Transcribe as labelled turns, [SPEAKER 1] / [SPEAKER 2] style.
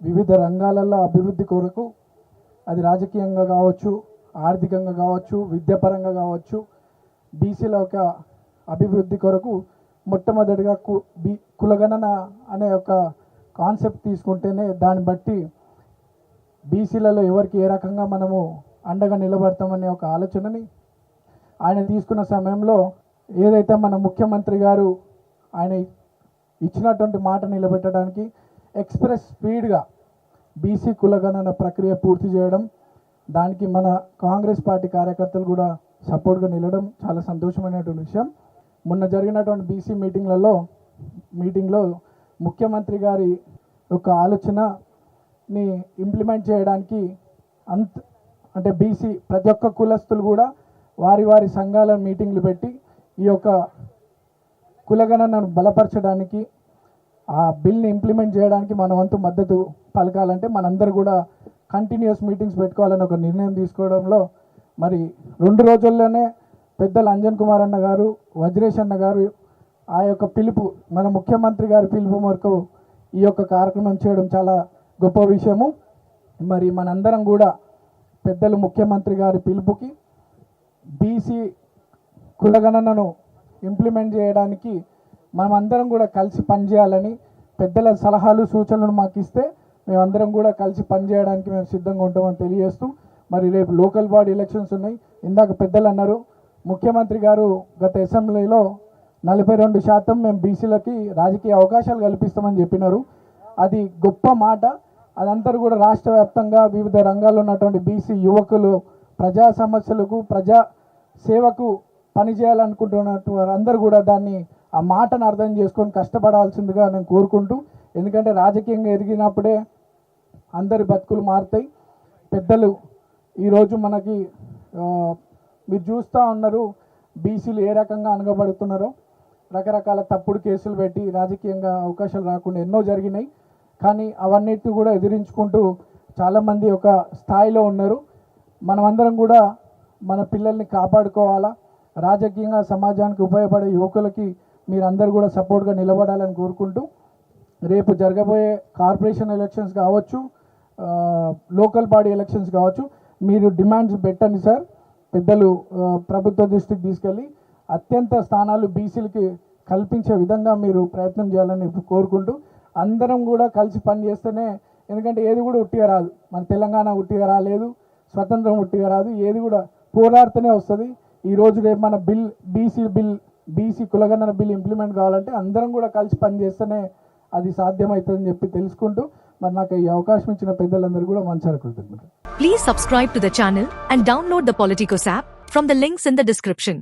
[SPEAKER 1] వివిధ రంగాలలో అభివృద్ధి కొరకు అది రాజకీయంగా కావచ్చు ఆర్థికంగా కావచ్చు విద్యాపరంగా కావచ్చు బీసీల యొక్క అభివృద్ధి కొరకు మొట్టమొదటిగా కు బి కులగణన అనే ఒక కాన్సెప్ట్ తీసుకుంటేనే దాన్ని బట్టి బీసీలలో ఎవరికి ఏ రకంగా మనము అండగా నిలబడతామనే ఒక ఆలోచనని ఆయన తీసుకున్న సమయంలో ఏదైతే మన ముఖ్యమంత్రి గారు ఆయన ఇచ్చినటువంటి మాట నిలబెట్టడానికి ఎక్స్ప్రెస్ స్పీడ్గా బీసీ కులగణన ప్రక్రియ పూర్తి చేయడం దానికి మన కాంగ్రెస్ పార్టీ కార్యకర్తలు కూడా సపోర్ట్గా నిలవడం చాలా సంతోషమైనటువంటి విషయం. మొన్న జరిగినటువంటి బీసీ మీటింగ్లలో మీటింగ్లో ముఖ్యమంత్రి గారి యొక్క ఆలోచనని ఇంప్లిమెంట్ చేయడానికి అంత అంటే బీసీ ప్రతి ఒక్క కులస్తులు కూడా వారి వారి సంఘాల మీటింగ్లు పెట్టి ఈ యొక్క కులగణనను బలపరచడానికి ఆ బిల్ని ఇంప్లిమెంట్ చేయడానికి మన వంతు మద్దతు పలకాలంటే మనందరూ కూడా కంటిన్యూస్ మీటింగ్స్ పెట్టుకోవాలని ఒక నిర్ణయం తీసుకోవడంలో మరి రెండు రోజుల్లోనే పెద్దలు అంజన్ కుమార్ అన్న గారు వజ్రేష్ అన్న గారు ఆ యొక్క పిలుపు మన ముఖ్యమంత్రి గారి పిలుపు మేరకు ఈ యొక్క కార్యక్రమం చేయడం చాలా గొప్ప విషయము. మరి మనందరం కూడా పెద్దలు ముఖ్యమంత్రి గారి పిలుపుకి బీసీ కులగణనను ఇంప్లిమెంట్ చేయడానికి మనమందరం కూడా కలిసి పనిచేయాలని పెద్దల సలహాలు సూచనలు మాకు ఇస్తే మేమందరం కూడా కలిసి పనిచేయడానికి మేము సిద్ధంగా ఉంటామని తెలియజేస్తూ మరి రేపు లోకల్ బాడీ ఎలక్షన్స్ ఉన్నాయి. ఇందాక పెద్దలు అన్నారు ముఖ్యమంత్రి గారు గత అసెంబ్లీలో నలభై రెండు శాతం మేము బీసీలకి రాజకీయ అవకాశాలు కల్పిస్తామని చెప్పినారు. అది గొప్ప మాట. అదంతా కూడా రాష్ట్ర వ్యాప్తంగా వివిధ రంగాల్లో ఉన్నటువంటి బీసీ యువకులు ప్రజా సమస్యలకు ప్రజా సేవకు పనిచేయాలనుకుంటున్నట్టు అందరూ కూడా దాన్ని ఆ మాటను అర్థం చేసుకొని కష్టపడాల్సిందిగా నేను కోరుకుంటూ ఎందుకంటే రాజకీయంగా ఎదిగినప్పుడే అందరి బతుకులు మారుతాయి. పెద్దలు ఈరోజు మనకి మీరు చూస్తూ ఉన్నారు బీసీలు ఏ రకంగా అనగబడుతున్నారో. రకరకాల తప్పుడు కేసులు పెట్టి రాజకీయంగా అవకాశాలు రాకుండా ఎన్నో జరిగినాయి. కానీ అవన్నిటిని కూడా ఎదిరించుకుంటూ చాలామంది ఒక స్థాయిలో ఉన్నారు. మనమందరం కూడా మన పిల్లల్ని కాపాడుకోవాలా? రాజకీయంగా సమాజానికి ఉపయోగపడే యువకులకి మీరందరూ కూడా సపోర్ట్గా నిలబడాలని కోరుకుంటూ రేపు జరగబోయే కార్పొరేషన్ ఎలక్షన్స్ కావచ్చు లోకల్ బాడీ ఎలక్షన్స్ కావచ్చు మీరు డిమాండ్స్ పెట్టండి సార్. పెద్దలు ప్రభుత్వ దృష్టికి తీసుకెళ్ళి అత్యంత స్థానాలు బీసీలకి కల్పించే విధంగా మీరు ప్రయత్నం చేయాలని కోరుకుంటూ అందరం కూడా కలిసి పనిచేస్తేనే ఎందుకంటే ఏది కూడా ఉట్టిగా రాదు. మన తెలంగాణ ఉట్టిగా రాలేదు స్వతంత్రం ఉట్టిగా రాదు ఏది కూడా పోరాడితేనే వస్తుంది. ఈ రోజు రేపు మన బిల్ బీసీ బిల్ బీసీ కులగణన బిల్ ఇంప్లిమెంట్ కావాలంటే అందరం కూడా కలిసి పనిచేస్తేనే అది సాధ్యమవుతుందని చెప్పి తెలుసుకుంటూ మరి నాకు ఈ అవకాశం ఇచ్చిన పెద్దలందరూ కూడా మంచి
[SPEAKER 2] please subscribe to the channel and download the Politicos app from the links in the description